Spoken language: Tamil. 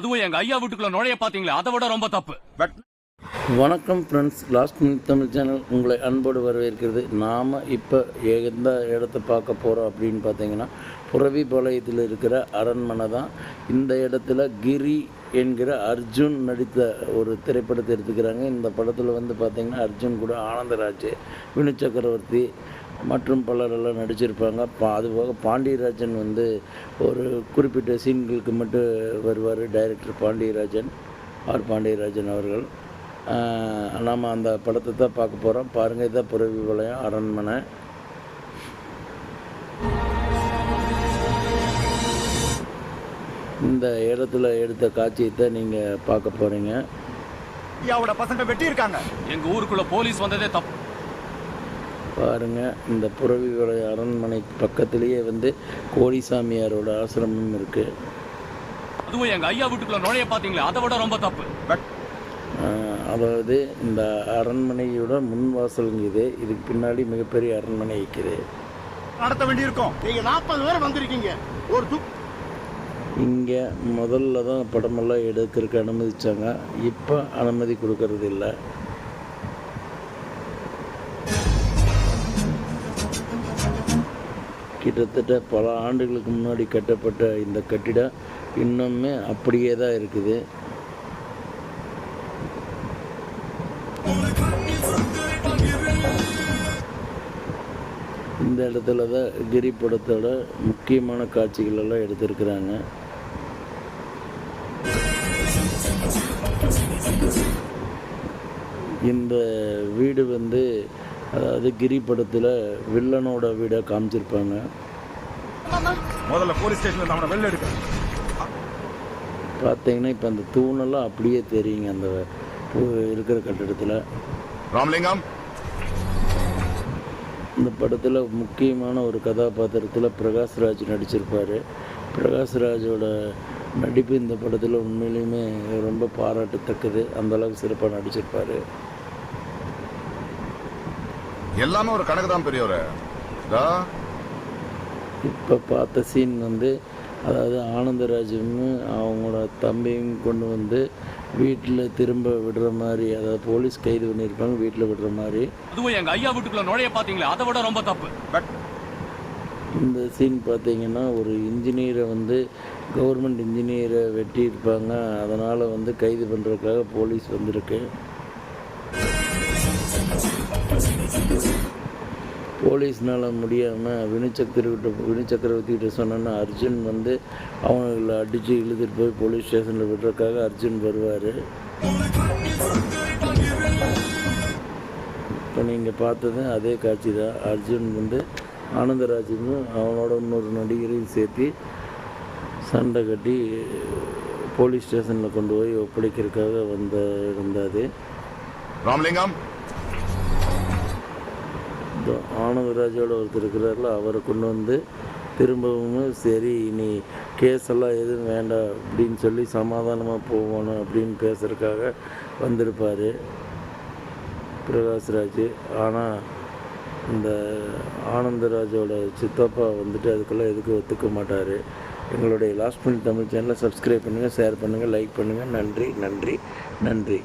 அதுவும் எங்க ஐயா வீட்டுக்குள்ள நுழைய பாத்தீங்களே அதை விட ரொம்ப தப்பு. வணக்கம் friends last minute Tamil channel உங்களை அன்போடு வரவேற்கிறது. நாம் இப்போ எந்த இடத்த பார்க்க போகிறோம் அப்படின்னு பார்த்தீங்கன்னா புரவிபாளையத்தில் இருக்கிற அரண்மனை தான். இந்த இடத்துல கிரி என்கிற அர்ஜுன் நடித்த ஒரு திரைப்படத்தை எடுத்துக்கிறாங்க. இந்த படத்தில் வந்து பார்த்திங்கன்னா அர்ஜுன் கூட ஆனந்தராஜ் வினு சக்கரவர்த்தி மற்றும் பலரெல்லாம் நடிச்சிருப்பாங்க. பா அதுபோக பாண்டியராஜன் வந்து ஒரு குறிப்பிட்ட சீன்களுக்கு மட்டும் வருவார் டைரக்டர் பாண்டியராஜன் ஆர் பாண்டியராஜன் அவர்கள். நாம் அந்த படத்தை தான் பார்க்க போகிறோம் பாருங்கள் இதான் புறவி வளையம் அரண்மனை. இந்த இடத்துல எடுத்த காட்சியை தான் நீங்கள் பார்க்க போகிறீங்க பசங்க வெட்டி இருக்காங்க எங்க ஊருக்குள்ள போலீஸ் வந்ததே தப்பு. பாருங்க. இந்த புறவி வளைய அரண்மனை பக்கத்திலேயே வந்து கோடிசாமியாரோட ஆசிரமம் இருக்குது அதுவும் எங்க ஐயா வீட்டுக்குள்ள நுழைய பாத்தீங்களே அதை விட ரொம்ப தப்பு. அதாவது இந்த அரண்மனையோட முன் வாசலுங்க இது. இதுக்கு பின்னாடி மிகப்பெரிய அரண்மனை இருக்குது. நடத்த வேண்டியிருக்கும். நீங்க நாற்பது பேர் வந்திருக்கீங்க. ஒரு துப் இங்கே முதல்ல தான் படமெல்லாம் எடுக்கிறதுக்கு அனுமதிச்சாங்க. இப்போ அனுமதி கொடுக்கறது இல்லை. கிட்டத்தட்ட பல ஆண்டுகளுக்கு முன்னாடி கட்டப்பட்ட இந்த கட்டிடம் இன்னுமே அப்படியே தான் இருக்குது. இந்த இடத்துல தான் கிரி படத்தோட முக்கியமான காட்சிகள் எல்லாம் எடுத்திருக்கிறாங்க. இந்த வீடு வந்து அதாவது கிரி படத்தில் வில்லனோட வீடை காமிச்சிருப்பாங்க. முதல்ல போலீஸ் ஸ்டேஷன்ல அவனை வெளில எடுக்க. பார்த்தீங்கன்னா இப்போ அந்த தூணெல்லாம் அப்படியே தெரியுங்க அந்த இருக்கிற கட்டிடத்தில். ராமலிங்கம். இந்த படத்தில் முக்கியமான ஒரு கதாபாத்திரத்தில் பிரகாஷ்ராஜ் நடிச்சிருப்பார். பிரகாஷ்ராஜோட நடிப்பு இந்த படத்தில் உண்மையிலுமே ரொம்ப பாராட்டத்தக்கது. அந்த அளவுக்கு சிறப்பாக நடிச்சிருப்பார். எல்லாமே ஒரு கணக்கு தான் பெரியவரே இப்போ பார்த்த சீன் வந்து அதாவது ஆனந்தராஜும் அவங்களோட தம்பியும் கொண்டு வந்து வீட்டில் திரும்ப விடுற மாதிரி அதாவது போலீஸ் கைது பண்ணியிருப்பாங்க வீட்டில் விடுற மாதிரி. அதுவும் எங்க ஐயா வீட்டுக்குள்ள நுழைய பாத்தீங்களே அதை விட ரொம்ப தப்பு. இந்த சீன் பார்த்தீங்கன்னா ஒரு இன்ஜினியரை வந்து கவர்மெண்ட் இன்ஜினியரை வெட்டியிருப்பாங்க. அதனால் வந்து கைது பண்ணுறதுக்காக போலீஸ் வந்திருக்கு. போலீஸ்னால் முடியாமல் வினுச்சக்கரவிட்ட வினுச்சக்கரவர்த்திகிட்ட சொன்னோன்னா அர்ஜுன் வந்து அவங்களை அடித்து இழுத்துட்டு போய் போலீஸ் ஸ்டேஷனில் விடுறதுக்காக அர்ஜுன் வருவார். இப்போ நீங்கள் பார்த்தது அதே காட்சி தான். அர்ஜுன் வந்து ஆனந்தராஜனும் அவனோட இன்னொரு நடிகரையும் சேர்த்து சண்டை கட்டி போலீஸ் ஸ்டேஷனில் கொண்டு போய் ஒப்படைக்கிறதுக்காக வந்த இருந்தாது ராமலிங்கம். ஆனந்தராஜோட ஒருத்தர் இருக்கிறார்ல அவரை கொண்டு வந்து திரும்பவும் சரி இனி கேஸ் எல்லாம் எதுவும் வேண்டாம் அப்படின்னு சொல்லி சமாதானமாக போகணும் அப்படின்னு பேசுகிறதுக்காக வந்திருப்பார் பிரகாஷ்ராஜ். ஆனால் இந்த ஆனந்தராஜோட சித்தப்பா வந்துட்டு அதுக்கெல்லாம் எதுக்கு ஒத்துக்க மாட்டார். எங்களுடைய லாஸ்ட் மினிட் தமிழ் சேனலை சப்ஸ்கிரைப் பண்ணுங்கள் ஷேர் பண்ணுங்கள் லைக் பண்ணுங்கள் நன்றி நன்றி நன்றி.